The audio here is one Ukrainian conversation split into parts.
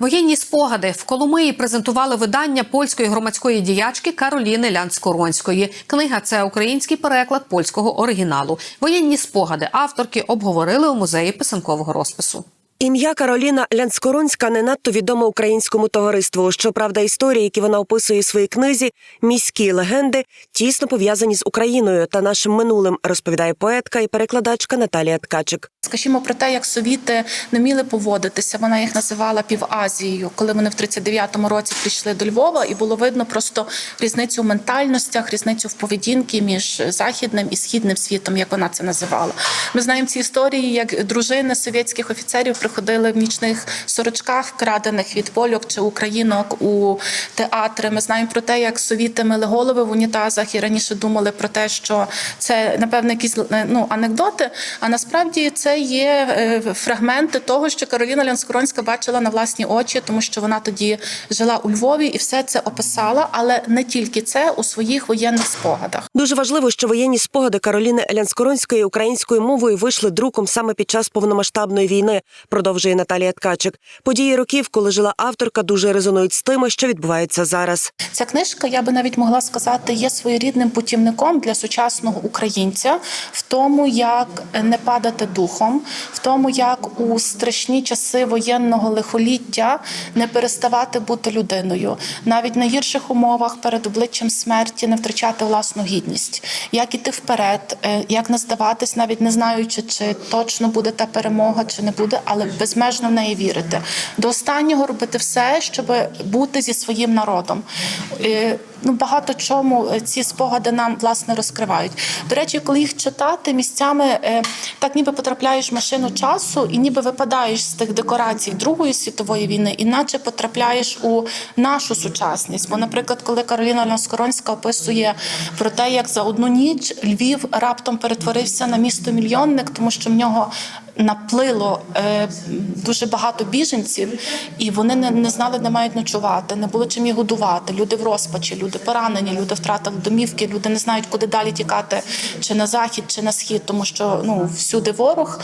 Воєнні спогади в Коломиї презентували видання польської громадської діячки Кароліни Лянскоронської. Книга це український переклад польського оригіналу. Воєнні спогади авторки обговорили у музеї писанкового розпису. Ім'я Кароліна Лянскоронська не надто відоме українському товариству. Щоправда, історії, які вона описує у своїй книзі, міські легенди, тісно пов'язані з Україною та нашим минулим, розповідає поетка і перекладачка Наталія Ткачик. Скажімо про те, як совіти не вміли поводитися. Вона їх називала півазією, коли вони в 39-му році прийшли до Львова, і було видно просто різницю в ментальностях, різницю в поведінці між західним і східним світом, як вона це називала. Ми знаємо ці історії, як дружини совєтських офіцерів приходили в нічних сорочках, вкрадених від польок чи українок у театри. Ми знаємо про те, як совіти мили голови в унітазах і раніше думали про те, що це напевно якісь ну анекдоти. А насправді це є е, фрагменти того, що Кароліна Лянскоронська бачила на власні очі, тому що вона тоді жила у Львові і все це описала, але не тільки це у своїх воєнних спогадах. Дуже важливо, що воєнні спогади Кароліни Лянскоронської українською мовою вийшли друком саме під час повномасштабної війни. Продовжує Наталія Ткачик. Події років, коли жила авторка, дуже резонують з тими, що відбувається зараз. Ця книжка, я би навіть могла сказати, є своєрідним путівником для сучасного українця в тому, як не падати духом, в тому, як у страшні часи воєнного лихоліття не переставати бути людиною, навіть в найгірших умовах перед обличчям смерті не втрачати власну гідність, як іти вперед, е, як не здаватись, навіть не знаючи, чи точно буде та перемога, чи не буде, але безмежно в неї вірити. До останнього робити все, щоб бути зі своїм народом. Ну, багато чому е, ці спогади нам власне розкривають. До речі, коли їх читати місцями, е, так ніби потрапляєш в машину часу, і ніби випадаєш з тих декорацій Другої світової війни, іначе потрапляєш у нашу сучасність. Бо, наприклад, коли Кароліна Ланскоронська описує про те, як за одну ніч Львів раптом перетворився на місто мільйонник, тому що в нього наплило е, дуже багато біженців, і вони не, не знали, де мають ночувати, не було чим їх годувати. Люди в розпачі, люди поранені, люди втратили домівки, люди не знають, куди далі тікати, чи на захід, чи на схід, тому що ну всюди ворог.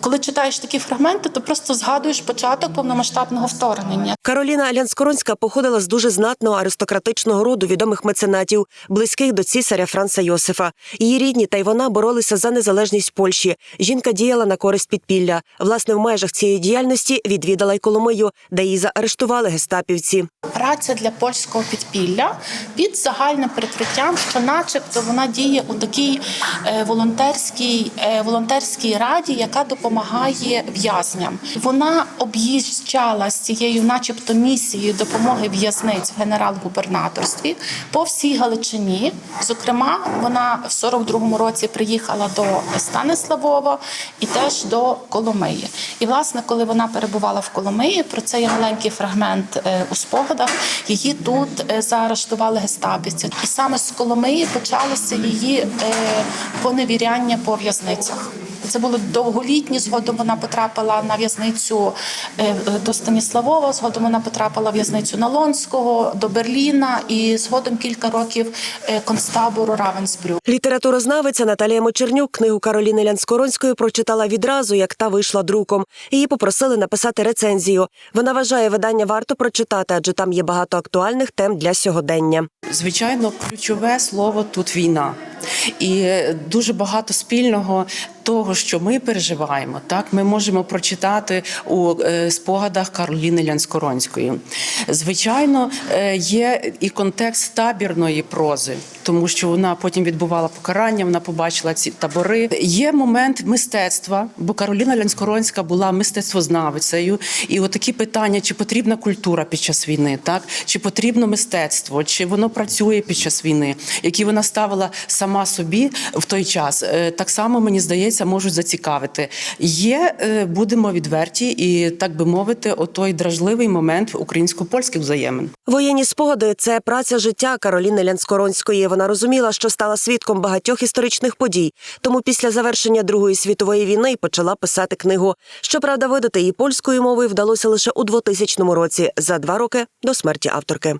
Коли читаєш такі фрагменти, то просто згадуєш початок повномасштабного вторгнення. Кароліна Лянскоронська походила з дуже знатного аристократичного роду відомих меценатів, близьких до цісаря Франца Йосифа. Її рідні та й вона боролися за незалежність Польщі. Жінка діяла на користь підпілля. Власне, в межах цієї діяльності відвідала й Коломию, де її заарештували гестапівці. Праця для польського підпілля під загальним прикриттям, що, начебто, вона діє у такій е, волонтерській е, волонтерській раді, яка допомагає в'язням. Вона об'їжджала з цією, начебто, місією допомоги в'язниць в генерал-губернаторстві по всій Галичині. Зокрема, вона в 42-му році приїхала до Станиславова і теж до Коломиї. І, власне, коли вона перебувала в Коломиї, про це є маленький фрагмент е, у спогадах. Її тут е, заарештували гестапівці. І саме з Коломиї почалося її е, поневіряння по в'язницях. Це було довголітні. Згодом вона потрапила на в'язницю е, до Станіславова. Згодом вона потрапила в в'язницю Налонського до Берліна, і згодом кілька років е, концтабору Равенсбрю. Літературознавиця Наталія Мочернюк книгу Кароліни Лянскоронської прочитала відразу, як та вийшла друком. Її попросили написати рецензію. Вона вважає, видання варто прочитати, адже там є багато актуальних тем для сьогодення. Звичайно, ключове слово тут війна. І дуже багато спільного того, що ми переживаємо, так? Ми можемо прочитати у е, спогадах Кароліни Лянскоронської. Звичайно, е, є і контекст табірної прози, тому що вона потім відбувала покарання, вона побачила ці табори. Є момент мистецтва, бо Кароліна Лянскоронська була мистецтвознавицею, і отакі питання: чи потрібна культура під час війни, так? Чи потрібно мистецтво, чи воно працює під час війни, які вона ставила сама собі в той час, е, так само мені здається, можуть зацікавити. Є, е, будемо відверті, і так би мовити, отой дражливий момент українсько-польських взаємин. Воєнні спогади це праця життя Кароліни Лянскоронської. Вона розуміла, що стала свідком багатьох історичних подій. Тому після завершення Другої світової війни почала писати книгу. Щоправда, видати її польською мовою вдалося лише у 2000 році, за два роки до смерті авторки.